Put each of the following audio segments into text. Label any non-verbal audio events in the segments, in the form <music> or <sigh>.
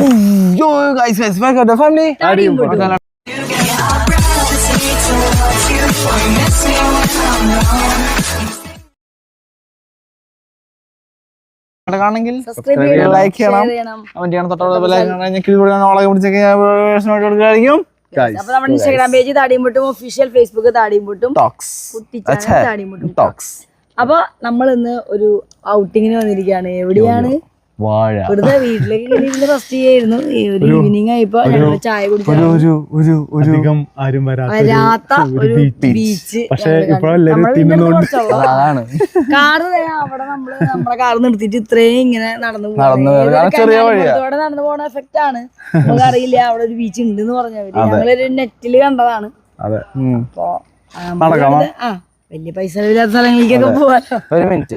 Yo guys, guys, welcome to family. താടിയും പൊട്ടും. കാണണമെങ്കിൽ സബ്സ്ക്രൈബ് ചെയ്യണം ലൈക്ക് ചെയ്യണം. ഷെയർ ചെയ്യണം. കമന്റ് ചെയ്യണം ഓളെ പിടിച്ചൊക്കെ ഇൻസ്റ്റാഗ്രാം പേജ് ഒഫീഷ്യൽ ഫേസ്ബുക്ക് അപ്പൊ നമ്മൾ ഇന്ന് ഒരു ഔട്ടിങ്ങിന് വന്നിരിക്കുകയാണ്. എവിടെയാണ്? വാഴ. വെറുതെ വീട്ടിലേക്ക് റെസ്റ്റ് ചെയ്യായിരുന്നു. ഈ ഒരു ഈവനിങ് ആയപ്പോ ഞങ്ങൾ ചായ കുടിച്ചു ഒരു ഒരു ഒരു അധികം ആരും വരാത്ത ഒരു ബീച്ച് പക്ഷെ ഇപ്പോഴെല്ലാരും അതാണ്. കാറ് അവിടെ നമ്മൾ നമ്മളെ കാർ നിർത്തിയിട്ട് ഇത്രയും ഇങ്ങനെ നടന്നു പോവാണ്. നടന്നു പോണ എഫക്റ്റ് ആണ്. നമുക്ക് അറിയില്ല അവിടെ ഒരു ബീച്ച് ഉണ്ട് എന്ന് പറഞ്ഞവര് ഞങ്ങളൊരു നെറ്റിൽ കണ്ടതാണ്. അതെ. അപ്പൊ വലിയ പൈസ ഇല്ലാത്ത സ്ഥലങ്ങളിലേക്കൊക്കെ പോവാ ഒരു മിനിറ്റ്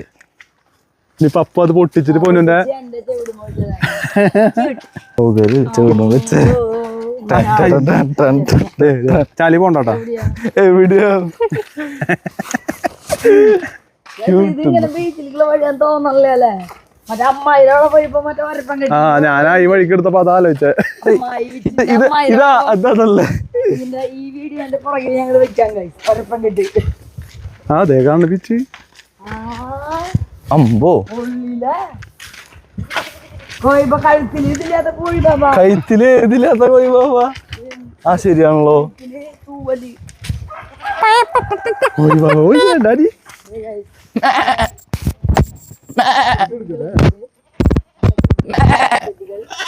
അപ്പൊ അത് പൊട്ടിച്ചിട്ട് പൊന്നുന്റെ ചാലി പോണ്ടോട്ടാ. എവിടെയാ? തോന്നല്ലേ ആ ഞാനാ ഈ വഴിക്ക് എടുത്തപ്പോ അത് ആലോചിച്ചേ. ഇത് അതല്ലേ ആ അതെ ആ അമ്പോ? കഴുത്തിൽ ഇതില്ലാത്ത കോഴി ബാബ. ബാബാ. ആ ശരിയാണല്ലോ. കഴുത്തിൽ തൂവൽ. ഓയ് വാ, ഓയ് ഡാഡി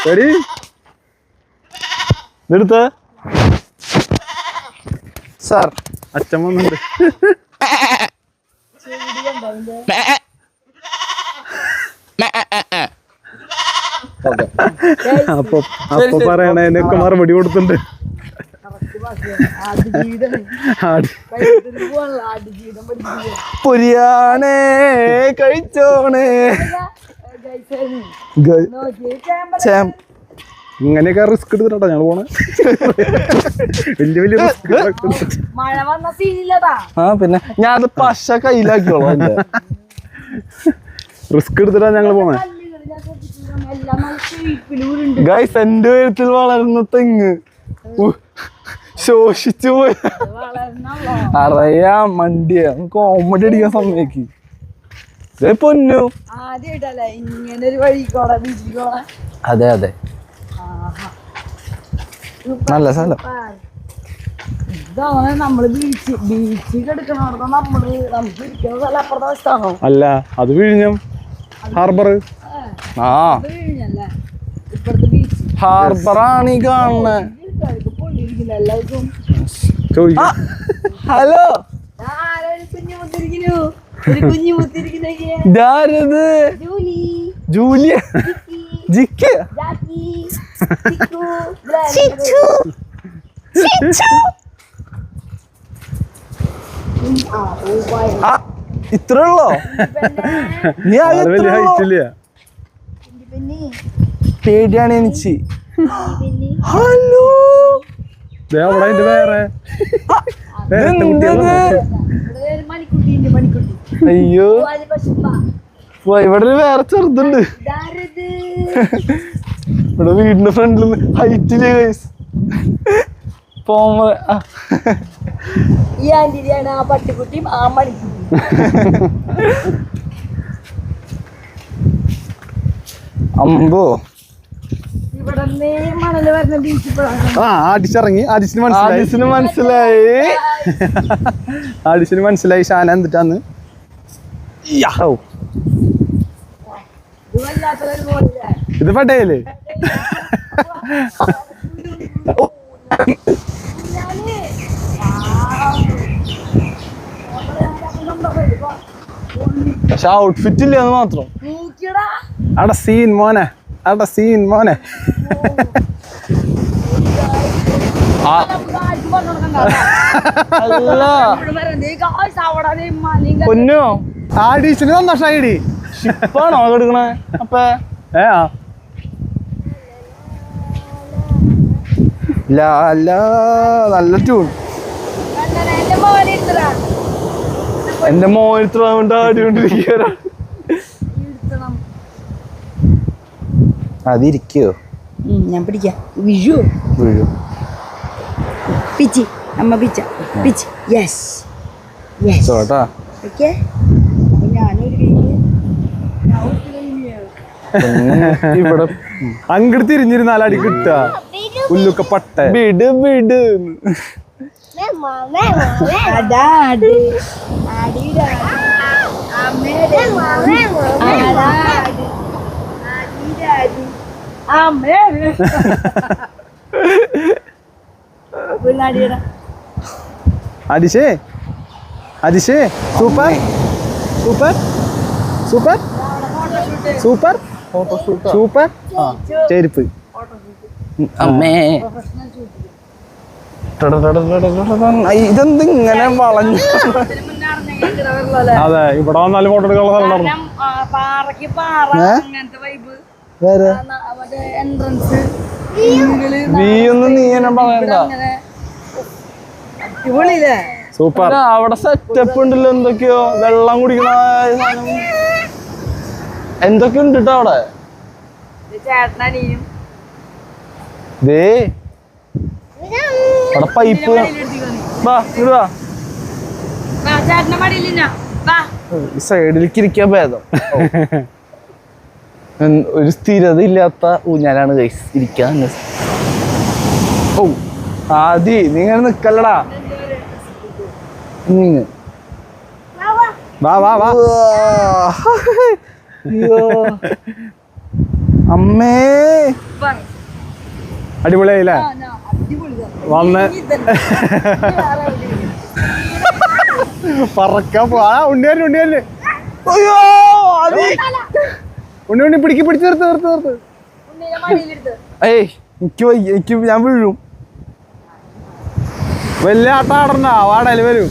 ഡാഡി ഇതെടുത്ത. സാർ. അച്ഛൻ വന്നിട്ടുണ്ട്. അപ്പൊ അപ്പൊ പറയണതിനൊക്കെ മറുപടി കൊടുത്തിട്ടുണ്ട്. പൊരിയാണേ കഴിച്ചോണേ. ഇങ്ങനെയൊക്കെ റിസ്ക് എടുത്തിട്ടാ ഞങ്ങൾ പോണേ? വലിയ വലിയ റിസ്ക് മഴ വന്ന സീനില്ലതാ ആ പിന്നെ ഞാൻ അത് പശ കയ്യിലാക്കിയോളാം റിസ്ക് എടുത്തിട്ടാ ഞങ്ങൾ പോണേ. ഗൈസ് എന്റെ ഉയരത്തിൽ വളർന്ന തെങ്ങ്. ശോഷിച്ചു പോയ. അറിയാം മണ്ടിയ. കോമഡി അടിക്കാൻ സമ്മതിക്ക് ദേ പൊന്നു. അതെ അതെ. നല്ല സ്ഥലം. അല്ല അത് വിഴിഞ്ഞം. ഹാർബർ ആ. ഹാർബറാണ് ഈ കാണുന്നത് ഹലോ. ജൂലിയ ജിക്കി, ജാക്കി. <laughs> ചിക്കു. ബ്ലാ- ആ, ഓ, ബൈ. ആ. ഇത്ര ഉള്ളോ നീ ആകെ അത് വലിയ ഹൈറ്റ് ഇല്ല? പേടിയാണ് എനിക്ക് ഹലോ? അവിടെ അതിന്റെ വേറെ. അയ്യോ. ഇവിടെ ഒരു വേറെ ചെറുതുണ്ട്. ഇവിടെ വീടിന്റെ ഫ്രണ്ടിൽ ഹൈറ്റിൽ പോകുമ്പോ. ഈ ആന്റിയാണ് ആ പട്ടിക്കുട്ടിയും ആ മണിക്കുട്ടി അമ്പോ. ആ മനസ്സിലായി. ആദിസിന് മനസ്സിലായി. ആടിച്ചിന് മനസ്സിലായി ഷാന എന്തിട്ടാന്ന്? ഔ. ഇത് വല്ലാത്തൊരു ഇത് പട്ടേൽ. <laughs> പക്ഷെ ആ ഔട്ട്ഫിറ്റ് ഇല്ല എന്ന് മാത്രം. അവിടെ സീൻ മോനെ. അവിടെ സീൻ മോനെ. ആ. ഡീസിന്. പൊന്നോ? സന്തോഷായിടി. ഷിപ്പാണോ എടുക്കണേ? അപ്പൊ. ഏ ആ. നല്ല ട്യൂൺ എന്റെ മോനത്ര കൊണ്ട് ആടിക്കൊണ്ടിരിക്കുക അതിരിക്കോ ഞാൻ പിടിക്കാം. വിഷു. വീഴും പിച്ചി. അമ്മ പിച്ച. പിച്ച്. യെസ് യെസ് ചോട്ടാ. ഓക്കെ. ഞാനൊരു. ഇവിടെ അങ്ങോട്ട് തിരിഞ്ഞിരുന്നാൽ അടി കിട്ടുക പുല്ലൊക്കെ പട്ട. വിട് വിട്. അടാ, അതിശേ അതിശേ super. Super. Super. Super. Super. ചെരുപ്പ്. അമ്മേ. ഇതെന്ത് ഇങ്ങനെ വളഞ്ഞു? അതെ ഇവിടെ വന്നാലും ഫോട്ടോ എടുക്കാനുള്ള സ്ഥലം നീ ഒന്നും നീ എന്നെ പറയണ്ട. സൂപ്പർ. അവിടെ സെറ്റപ്പ് ഉണ്ടല്ലോ എന്തൊക്കെയോ? വെള്ളം കുടിക്കണ എന്തൊക്കെ ഉണ്ട് ട്ടോ അവിടെ? ദേ. അവിടെ പൈപ്പ് വാ ഇങ്ങോട്ട് വാ. ചേട്ടന്റെ മടിയില്ല വാ. ഈ സൈഡിലേക്ക് ഇരിക്കാൻ ഭേദം. ഒരു സ്ഥിരത ഇല്ലാത്ത ഊഞ്ഞാലാണ് ഗൈസ് ഇരിക്കാൻ ഓ ആദി നീ ഇങ്ങനെ നിക്കല്ലടാ. നീങ്ങ് വാ വാ. വാ അമ്മേ. അടിപൊളിയായില്ലേ. വന്ന് ഇതന്നെ. ഇത് വേറെ എവിടെയും ഇല്ല. പറക്കാൻ പോവാ ആ, ഉണ്ണിയാൽ അയ്യോ അത് ഉണ്ണി ഉണ്ണി പിടിക്ക് പിടിച്ച് നിർത്ത് നിർത്ത് നിർത്ത്. ഏയ് എനിക്ക് എനിക്ക് ഞാൻ വീഴും. വലിയ ആട്ടം ആടണ്ട വാടൽ വരും.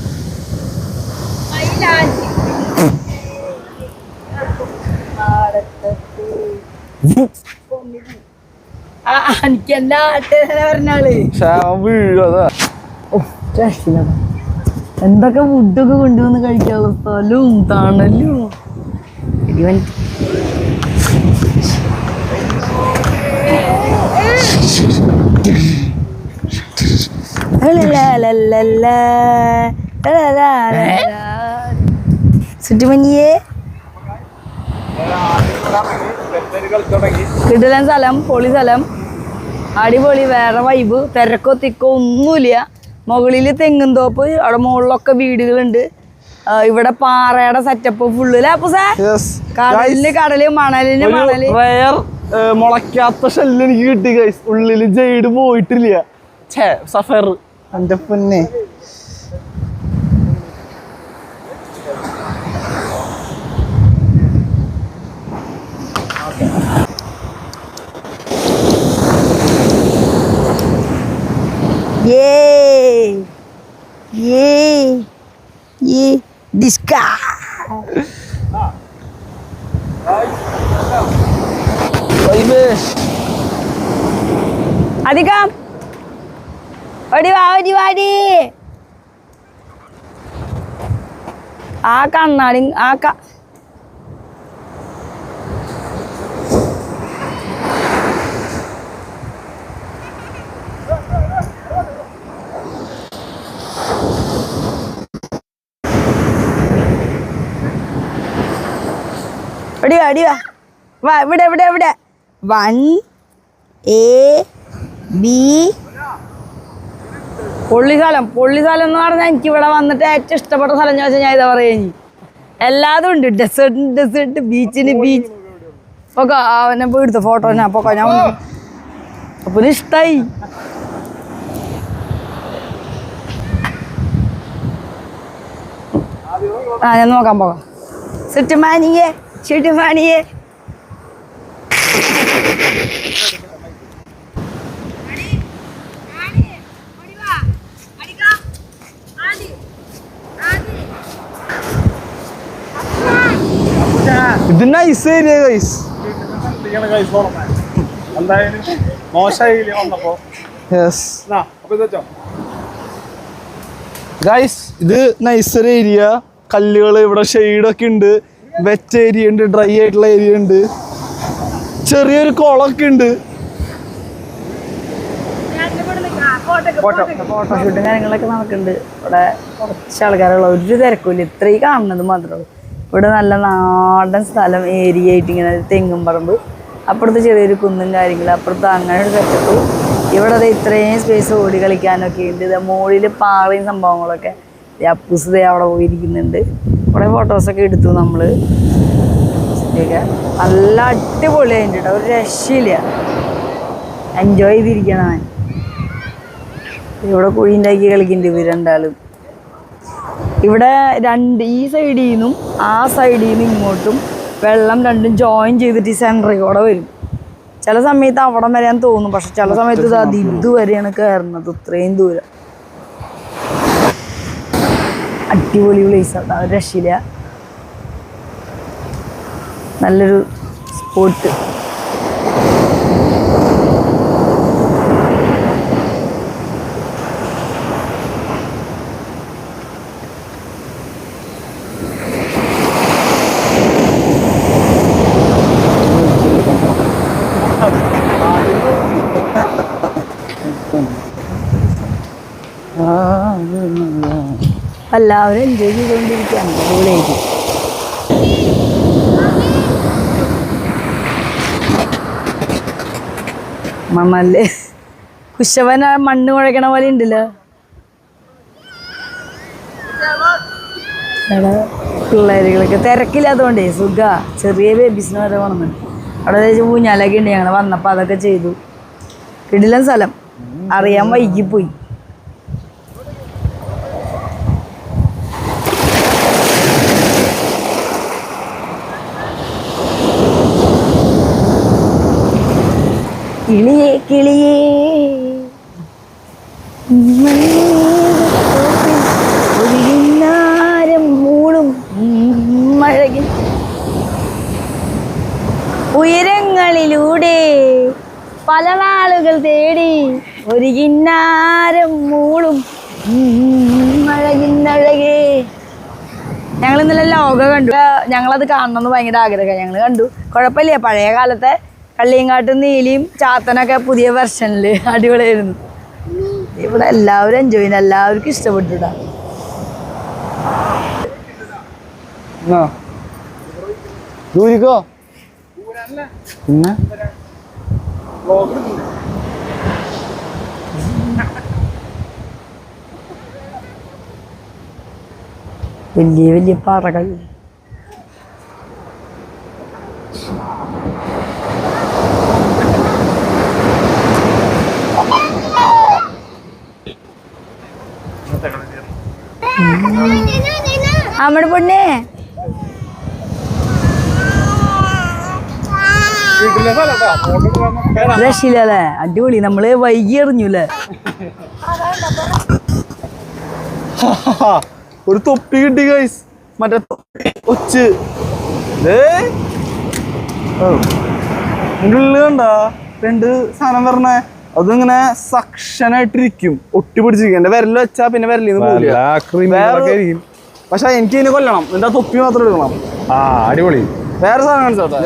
എനിക്ക് എന്താ ആട്ടേനെ പറഞ്ഞാൾ വീഴും അതാ. ഓ അതാ എന്തൊക്കെ ഫുഡൊക്കെ കൊണ്ടുവന്ന് കഴിക്കാനുള്ള സ്ഥലവും തണലും? ഇവൻ കിടിലൻ സ്ഥലം പൊളി സ്ഥലം. അടിപൊളി വേറെ വൈബ് തിരക്കോ തിക്കോ ഒന്നുമില്ല. മുകളിൽ തെങ്ങും തോപ്പ് അവിടെ മുകളിലൊക്കെ വീടുകളുണ്ട്. ഇവിടെ പാറയുടെ സെറ്റപ്പ് ഫുള്ള് കടലിന് കടൽ മണലിന് മണൽ. റയർ മുളയ്ക്കാത്ത ഷെല്ല് എനിക്ക് കിട്ടി ഗൈസ് ഉള്ളിൽ ജെയ്ഡ് പോയിട്ടില്ല. സഫർ. എന്റെ പൊന്നെ. ഏ ഏ ഏ ഡിസ്ക അധികം. ഓടി വാ ഓടി വാടി ആ കണ്ണാടി ആ അടി അടി വാ ഇവിടെ ഇവിടെ ഇവിടെ. One A B. പൊള്ളിസ്ഥലം പൊള്ളിസ്ഥലം എന്ന് പറഞ്ഞാൽ എനിക്ക് ഇവിടെ വന്നിട്ട് ഏറ്റവും ഇഷ്ടപ്പെട്ട സ്ഥലം ചോദിച്ചാൽ ഞാൻ ഇതാ പറയുക എല്ലാതും ഉണ്ട്. ഡെസേർട്ടിന് ഡെസേർട്ട് ബീച്ചിന് ബീച്ച് ഒക്കെ അവനെ പോയി എടുത്ത ഫോട്ടോ ഞാൻ പൊക്കോ ഞാൻ അപ്പൊ ഇഷ്ടായി. ആ ഞാൻ നോക്കാൻ പോകാം സിറ്റ് മാനിയേ ചുറ്റു മാനിയേ ഇത് നൈസ് ഏരിയ ഗൈസ് എന്തായാലും മോശമായില്ലേ വന്നപ്പോ? യെസ് അപ്പൊ ഇത് വെച്ചോ. ഗൈസ് ഇത് നൈസർ ഏരിയ കല്ലുകൾ ഇവിടെ ഷെയ്ഡൊക്കെ ഉണ്ട്. വെച്ച ഏരിയ ഉണ്ട് ഡ്രൈ ആയിട്ടുള്ള ഏരിയ ഉണ്ട്. ചെറിയൊരു കുളമൊക്കെ ഉണ്ട്. ഫോട്ടോഷൂട്ടും കാര്യങ്ങളൊക്കെ നടക്കുന്നുണ്ട് ഇവിടെ കുറച്ച് ആൾക്കാരുള്ള ഒരു തിരക്കില്ല ഇത്രയും കാണുന്നത് മാത്രമേ ഇവിടെ നല്ല നാടൻ സ്ഥലം ഏരിയ ആയിട്ട് ഇങ്ങനെ തെങ്ങും പറമ്പ്. അപ്പുറത്ത് ചെറിയൊരു കുന്നും കാര്യങ്ങളും അപ്പുറത്ത് അങ്ങനെ ഒരു സെറ്റപ്പ് ഇവിടെ അത് ഇത്രയും സ്പേസ് ഓടി കളിക്കാനൊക്കെ ഉണ്ട്. ഇത് മുകളിൽ പാറയും സംഭവങ്ങളൊക്കെ. അപ്പൂസ് അവിടെ പോയിരിക്കുന്നുണ്ട് കുറേ ഫോട്ടോസൊക്കെ എടുത്തു നമ്മൾ നല്ല അടിപൊളി അതിന്റെ ഒരു രക്ഷയില്ല. എൻജോയ് ചെയ്തിരിക്കണം ഞാൻ ഇവിടെ കുഴി ഉണ്ടാക്കി കളിക്കുന്നുണ്ട് ഇവർ രണ്ടാളും. ഇവിടെ രണ്ട് ഈ സൈഡിൽ നിന്നും ആ സൈഡിൽ നിന്നും ഇങ്ങോട്ടും വെള്ളം രണ്ടും ജോയിൻ ചെയ്തിട്ട് ഈ സെന്ററിൽ കൂടെ വരും. ചില സമയത്ത് അവിടം വരാൻ തോന്നും. പക്ഷെ ചില സമയത്ത് ഇത് അത് ഇതുവരെയാണ് കയറുന്നത് ഇത്രയും ദൂരം. അടിപൊളി പ്ലേസ് ആണ് ഒരു രക്ഷയില്ല. നല്ലൊരു സ്പോട്ട് എല്ലാവരും എൻജോയ് ചെയ്തുകൊണ്ടിരിക്കുകയാണ്. അടിപൊളിയായിട്ട്. മമ്മല്ലേ? കുശവന മണ്ണ് കുഴക്കണ പോലെ ഉണ്ടല്ലോ. പിള്ളേരുകളൊക്കെ തിരക്കില്ലാത്തതുകൊണ്ടേ സുഖ. ചെറിയ ബേബീസിന് വരെ വന്നിട്ടുണ്ട് അവിടെ ഊഞ്ഞാലൊക്കെ ഉണ്ട് ഞങ്ങൾ വന്നപ്പോൾ അതൊക്കെ ചെയ്തു. കിടിലൻ സ്ഥലം. അറിയാൻ വൈകിപ്പോയി. കിളിയേ കിളിയേ. ഒരിന്നാരം മൂളും മഴകിൽ ഉയരങ്ങളിലൂടെ പല നാളുകൾ തേടി ഒരു കിന്നാരം മൂളും മഴകിന്നഴകേ ഞങ്ങൾ ഇന്നലെ ലോക കണ്ടു. ഞങ്ങളത് കാണണമെന്ന് ഭയങ്കര ആഗ്രഹം ഞങ്ങൾ കണ്ടു. കുഴപ്പമില്ല. പഴയ കാലത്തെ കള്ളിയങ്കാട്ടും നീലിയും ചാത്തനൊക്കെ പുതിയ വെർഷനിൽ അടിപൊളിയായിരുന്നു. ഇവിടെ എല്ലാവരും എൻജോയ് ചെയ്യുന്നു. എല്ലാവർക്കും ഇഷ്ടപ്പെട്ടിട്ടാ. ദൂരിക്കോ? പിന്നെ? വലിയ വലിയ പാറകൾ. അമ്മയുടെ പൊണ്ണേ. രക്ഷയില്ലല്ലേ അടിപൊളി. നമ്മൾ വൈകി എറിഞ്ഞു അല്ലേ? ഒരു തൊപ്പി കിട്ടി ഗൈസ് മറ്റേ തൊപ്പി ഒച്ച്. കണ്ട രണ്ട് സാധനം പറഞ്ഞേ അതിങ്ങനെ സക്ഷനായിട്ടിരിക്കും ഒട്ടി പിടിച്ചിരിക്കും. എന്റെ വിരൽ വെച്ചാ പിന്നെ വിരലിന്ന് ആയിരിക്കും. പക്ഷെ എനിക്ക് ഇതിനെ കൊല്ലണം. എന്റെ തൊപ്പി മാത്രം എടുക്കണം ആ അടിപൊളി. വേറെ സാധനം കാണിച്ചോട്ടെ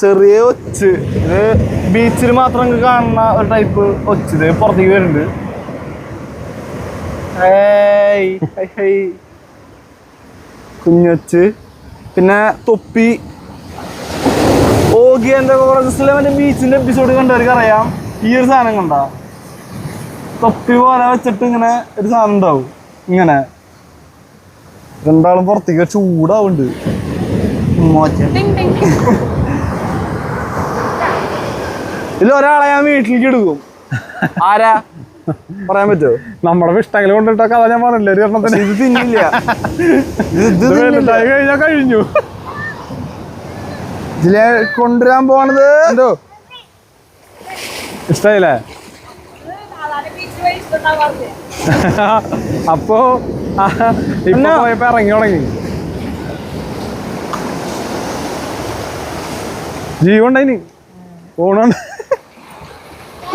ചെറിയ ഒച്ച്. ഇത് ബീച്ചിൽ മാത്രം നിങ്ങൾക്ക് കാണുന്ന ഒരു ടൈപ്പ് ഒച്ച്. ഇത് പുറത്തേക്ക് വരുന്നുണ്ട്. കുഞ്ഞൊച്ച്. പിന്നെ തൊപ്പി. ഓഗി എന്റെ കോളേജിലെ മറ്റേ ബീച്ചിന്റെ എപ്പിസോഡ് കണ്ടവർക്ക് അറിയാം. ഈ ഒരു സാധനം കണ്ട. തൊപ്പി പോലെ വെച്ചിട്ട് ഇങ്ങനെ ഒരു സാധനം ഉണ്ടാവും. ഇങ്ങനെ. രണ്ടാളും പുറത്തേക്ക് ചൂടാവുന്നുണ്ട് മോച്ച ഇതിൽ ഒരാളെ ഞാൻ വീട്ടിലേക്ക് എടുക്കും. ആരാ? പറയാൻ പറ്റുമോ നമ്മുടെ ഇഷ്ടങ്ങൾ കൊണ്ടിട്ട കഥ ഞാൻ പറഞ്ഞില്ലേ ഒരു എണ്ണത്തിന് ഇത് തിന്നില്ല. കഴിഞ്ഞാൽ കഴിഞ്ഞു ഇതിലെ കൊണ്ടുവരാൻ പോണത് എന്തോ? ഇഷ്ടായില്ലേ? അപ്പോ ഇപ്പൊ? പോയപ്പോ ഇറങ്ങി തുടങ്ങി. ജീവുണ്ടായിനി പോണുണ്ട്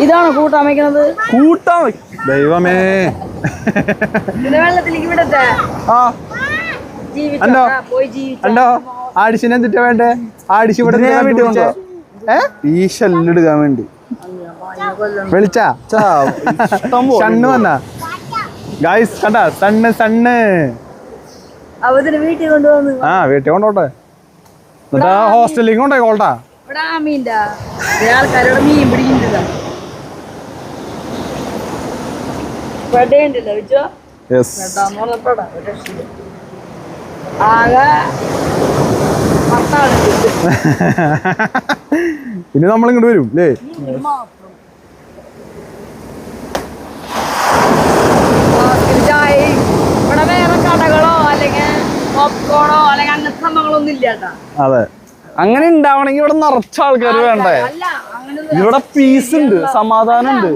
ഇതാണ് കൂട്ടാൻ വെക്കുന്നത് കൂട്ടാൻ ദൈവമേ. ആടിശിനെ എന്തിട്ടാ വേണ്ടേ? ആടിച്ച് ഇവിടെ. ഈ ഷെല്ലെടുക്കാൻ വേണ്ടി. വിളിച്ചാ? ഷണ്ണു വന്ന? ഗായ്സ് കണ്ട? Sun sun. അവതിന് വീട്ടിൽ കൊണ്ടുവന്നു ആ വീട്ടിൽ കൊണ്ടോട്ടെ എന്നിട്ട് ഹോസ്റ്റലിലേക്ക് കൊണ്ടോയിക്കോളട്ടാ ഇവിടെ ആ മീന്റെ ആൾക്കാരോട് മീൻ പിടിക്കുന്നുണ്ടല്ലോ പെടയുണ്ടല്ലോ വിജോ? പെടാന്ന് പറഞ്ഞപ്പോടാ ഒരു രക്ഷയില്ല. ആകെ പത്താണ് <laughs> ഇനി നമ്മൾ ഇങ്ങോട്ട് വരും അല്ലേ ചായ ഇവിടെ വേറെ കടകളോ അല്ലെങ്കിൽ പോപ്കോണോ അല്ലെങ്കിൽ അങ്ങനത്തെ സംഭവങ്ങളൊന്നും ഇല്ല കേട്ടാ അതെ. അങ്ങനെ ഉണ്ടാവണെങ്കിൽ ഇവിടെ നിറച്ച ആൾക്കാർ വേണ്ടേ? ഇവിടെ പീസ് ഉണ്ട് സമാധാനം ഉണ്ട്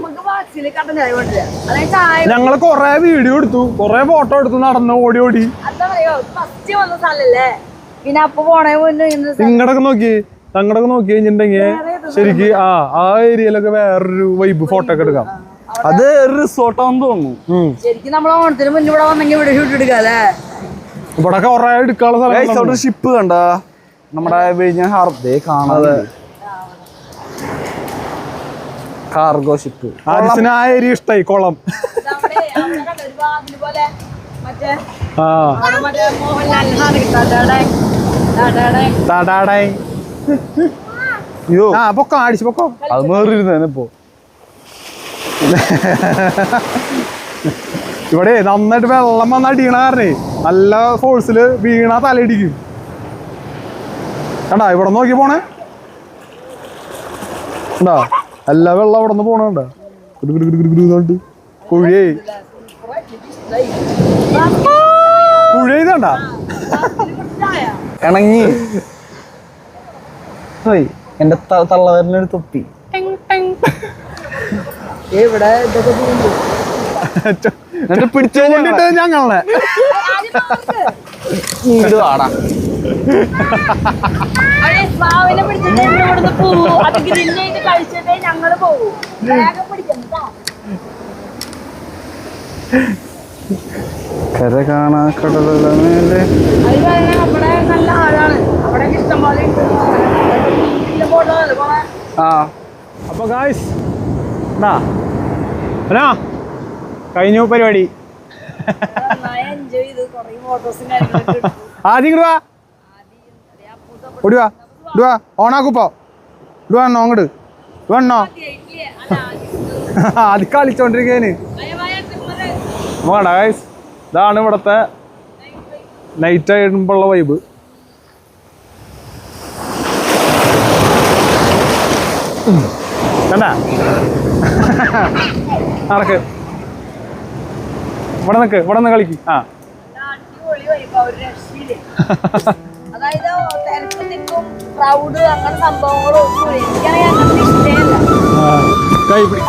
ഞങ്ങൾ കൊറേ വീഡിയോ എടുത്തു കൊറേ ഫോട്ടോ എടുത്തു നടന്നു ഓടി ഓടി. ഇങ്ങടൊക്കെ നോക്കി തങ്ങടൊക്കെ നോക്കി കഴിഞ്ഞിട്ടുണ്ടെങ്കിൽ ശരിക്ക് ആ ആ ഏരിയയിലൊക്കെ വേറൊരു വൈബ് ഫോട്ടോ ഒക്കെ എടുക്കാം. അത് റിസോർട്ടാന്ന് തോന്നുന്നു. ശരിക്കും നമ്മൾ ഓണത്തിന് മുന്നേ ഇവിടെ വന്നെങ്കിൽ ഇവിടെ ഷൂട്ട് ഇവിടെ കൊറേ എടുക്കാനുള്ള സ്ഥലം ഷിപ്പ് കണ്ട? നമ്മുടെ വിഴിഞ്ഞ ഹാർബേ കാണാതെ കാർഗോ ഷിപ്പ് ആരിസിന് ആ ഏരിയ ഇഷ്ടായി കുളം. ഒരു പൊക്കോ അടിച്ചു പൊക്കോ. അത് മേറിയിരുന്നേനെ ഇപ്പൊ. <laughs> ഇവിടെ നന്നായിട്ട് വെള്ളം വന്ന് അടിക്കണ കാരണേ നല്ല ഫോഴ്സിൽ വീണ തലയിടിക്കും. കണ്ടാ ഇവിടെ നോക്കി പോണേ. കണ്ടാ എല്ലാ വെള്ളം അവിടെ നിന്ന് പോണണ്ട കുഴിയേ. കുഴി ഇതണ്ട. ഇണങ്ങി. എന്റെ തള്ളവരനൊരു തൊപ്പി ഇവിടെ ഇതൊക്കെ ചെയ്യുന്നു എന്നിട്ട് പിടിച്ചു കൊണ്ടിട്ട് ഞങ്ങളെ ഇങ്ങോട്ട് വാടാ അവിടെ സ്രാവിനെ പിടിച്ചിട്ട് ഇവിടെ ഇവിടുന്ന് പോവും അത് ഗ്രില്ലായിട്ട് കഴിച്ചിട്ടേ ഞങ്ങൾ പോവും. വേഗം പിടിക്കണം കേട്ടോ. കര കാണാ കടലുള്ള മേലെ നല്ല ആഴാണ് അവിടെ ഇഷ്ടം പോലെ? ആ. അപ്പൊ ഗായ്സ് എന്നാ അനാ കഴിഞ്ഞു പരിപാടി. ആദ്യം ഇങ്ങട് വാ. ഓടി വാ. ഇട് വാ ഓണാക്കുപ്പോ ഇട് വന്നോ അങ്ങോട്ട്? അല്ല, ഇത് അത് കളിച്ചോണ്ടിരിക്കേന്. വേണ്ട ഗൈസ് ഇതാണ് ഇവിടത്തെ നൈറ്റ് ആയിട്ടുള്ള വൈബ് കണ്ട? നടക്ക്. ഇവിടെ നിക്ക് ഇവിടെ നിന്ന് കളിക്ക്. ആ. അതായത് തിരക്ക് നിൽക്കും ക്രൗഡ് അങ്ങനെ സംഭവങ്ങളും ഒന്നും. എനിക്കാണെങ്കിൽ അങ്ങനത്തെ ഇഷ്ടമല്ല കൈ പിടി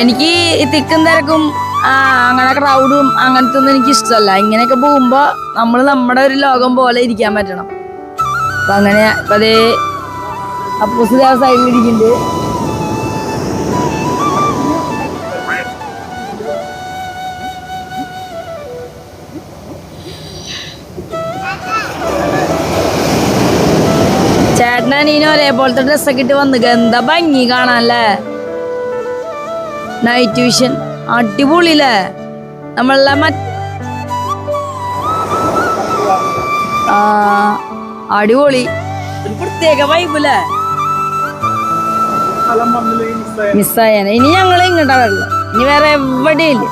എനിക്ക് ഈ തിക്കും തിരക്കും ആ, അങ്ങനെ ക്രൗഡും അങ്ങനത്തെ ഒന്നും എനിക്ക് ഇഷ്ടമല്ല. ഇങ്ങനെയൊക്കെ പോകുമ്പോ നമ്മൾ നമ്മുടെ ഒരു ലോകം പോലെ ഇരിക്കാൻ പറ്റണം. അപ്പൊ അങ്ങനെ ഇപ്പൊ അതേ അപ്പൂസ് ഇരിക്കുന്നുണ്ട് നീനും ഒരേപോലത്തെ ഡ്രസ്സൊക്കെ ഇട്ട് വന്ന് എന്താ ഭംഗി കാണാനല്ലേ? നൈറ്റ് വിഷൻ അടിപൊളിയില്ലേ? നമ്മളെ മറ്റ് ആ അടിപൊളി. ഒരു പ്രത്യേക വൈബല്ലേ മിസ്സായാണ് ഇനി ഞങ്ങൾ ഇങ്ങോട്ടാ വരുള്ളൂ ഇനി വേറെ എവിടെയില്ല.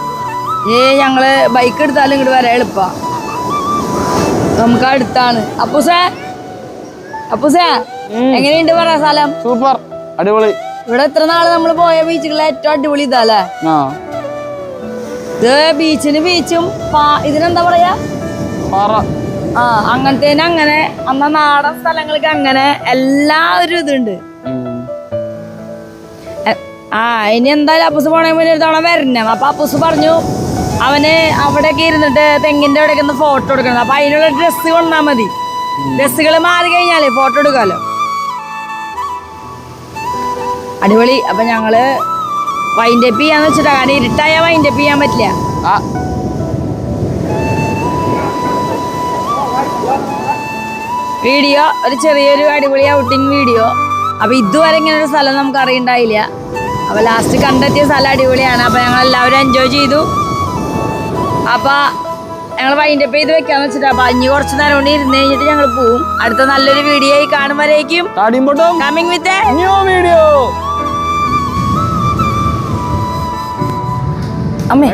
ഏ ഞങ്ങൾ ബൈക്ക് എടുത്താലും ഇങ്ങോട്ട് വരാൻ എളുപ്പാ. നമുക്ക് അടുത്താണ്. അപ്പൂസേ. അപ്പൂസേ. എങ്ങനെയുണ്ട് പറയാ സ്ഥലം? സൂപ്പർ. അടിപൊളി. ഇവിടെ എത്ര നാൾ നമ്മൾ പോയ ബീച്ചുകളിൽ ഏറ്റവും അടിപൊളി ഇതാല്ലേ? ഇത് ബീച്ചിന് ബീച്ചും ഇതിനെന്താ പറയാ? പാറ. ആ അങ്ങനത്തേന് അങ്ങനെ അന്ന നാടൻ സ്ഥലങ്ങൾക്ക് അങ്ങനെ എല്ലാ ഒരു ഇതുണ്ട് ആ ഇനി എന്തായാലും അപ്പൂസ് പോണേ മുന്നേ ഒരു തവണ വരണം. അപ്പൊ അപ്പൂസ് പറഞ്ഞു അവന് അവിടെയൊക്കെ ഇരുന്നിട്ട് തെങ്ങിന്റെ അവിടെയൊക്കെ ഒന്ന് ഫോട്ടോ എടുക്കണം. അപ്പൊ അതിനുള്ള ഡ്രസ്സ് കൊണ്ടാ മതി. ഡ്രസ്സുകൾ മാറി കഴിഞ്ഞാലേ ഫോട്ടോ എടുക്കാലോ? അടിപൊളി. അപ്പൊ ഞങ്ങൾ വൈൻഡപ്പ് ചെയ്യാന്ന് വെച്ചിട്ടാ. കാരണം ഇരുട്ടായ വൈൻഡപ്പ് ചെയ്യാൻ പറ്റില്ല. വീഡിയോ ഒരു ചെറിയൊരു അടിപൊളി ഔട്ടിങ് വീഡിയോ. അപ്പൊ ഇതുവരെ ഇങ്ങനെ ഒരു സ്ഥലം നമുക്ക് അറിയണ്ടായില്ല. അപ്പൊ ലാസ്റ്റ് കണ്ടെത്തിയ സ്ഥലം അടിപൊളിയാണ്. അപ്പൊ ഞങ്ങൾ എല്ലാവരും എൻജോയ് ചെയ്തു. അപ്പൊ ഞങ്ങൾ വൈൻഡ് അപ്പ് ചെയ്ത് വെക്കാന്ന് വെച്ചിട്ട്. അപ്പൊ അഞ്ഞു കുറച്ച് നേരം കൊണ്ട് ഇരുന്ന് കഴിഞ്ഞിട്ട് ഞങ്ങൾ പോവും. അടുത്ത നല്ലൊരു വീഡിയോ ആയി കാണുമ്പോഴേക്കും കമ്മിങ് വിത്ത് ന്യൂ വീഡിയോ അമ്മേ.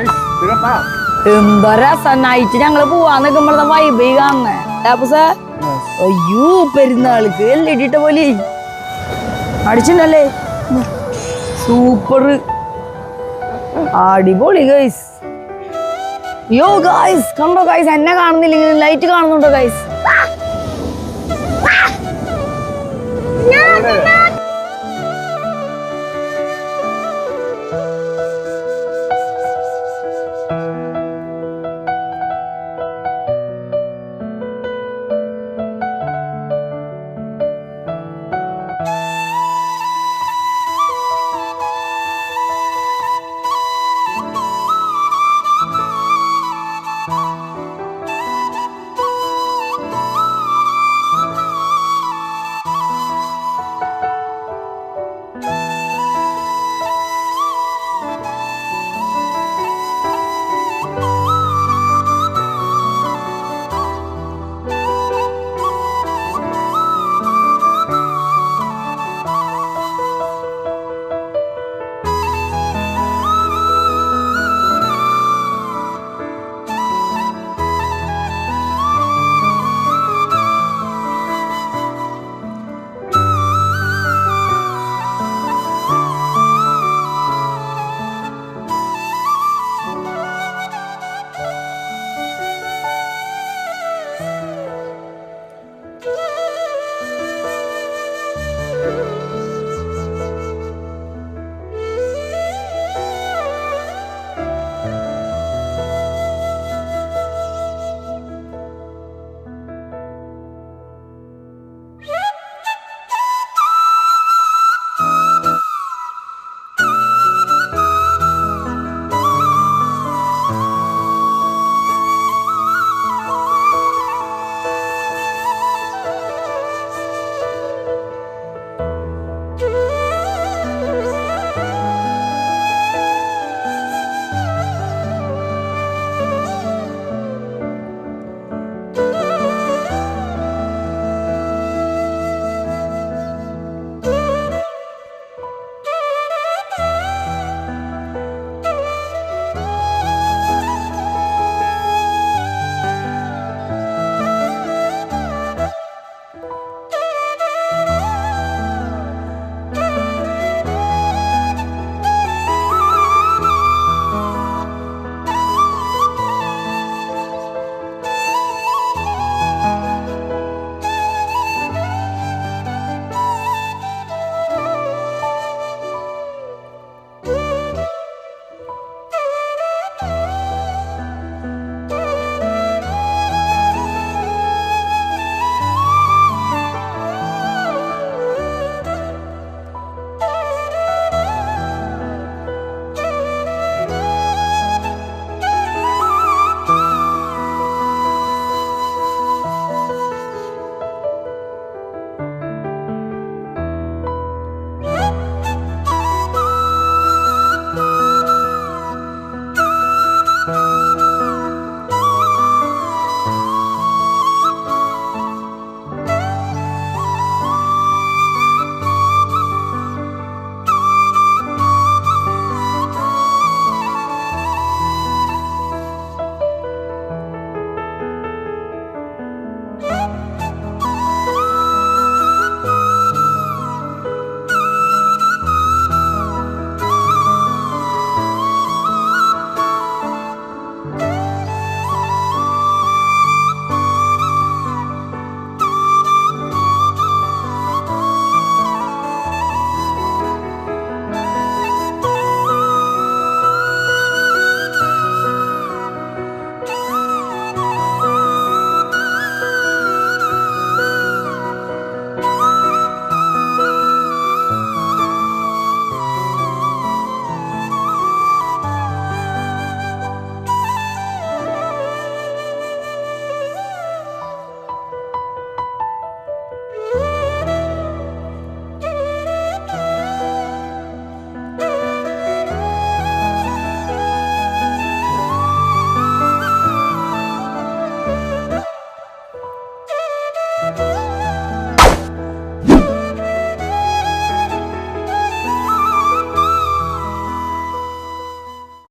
നൈറ്റ് ഞങ്ങൾ പോവാൻ നിൽക്കുമ്പോഴത്തെ വൈബ് കാണുന്നേ. അയ്യോ പെരുന്നാൾക്ക് എല്ലാം ഇട്ടിട്ട പോലെ. അടിച്ചിട്ടല്ലേ സൂപ്പർ അടിപൊളി ഗൈസ് യോ ഗൈസ് കണ്ടോ ഗൈസ് എന്നെ കാണുന്നില്ലെങ്കിൽ ലൈറ്റ് കാണുന്നുണ്ടോ ഗൈസ്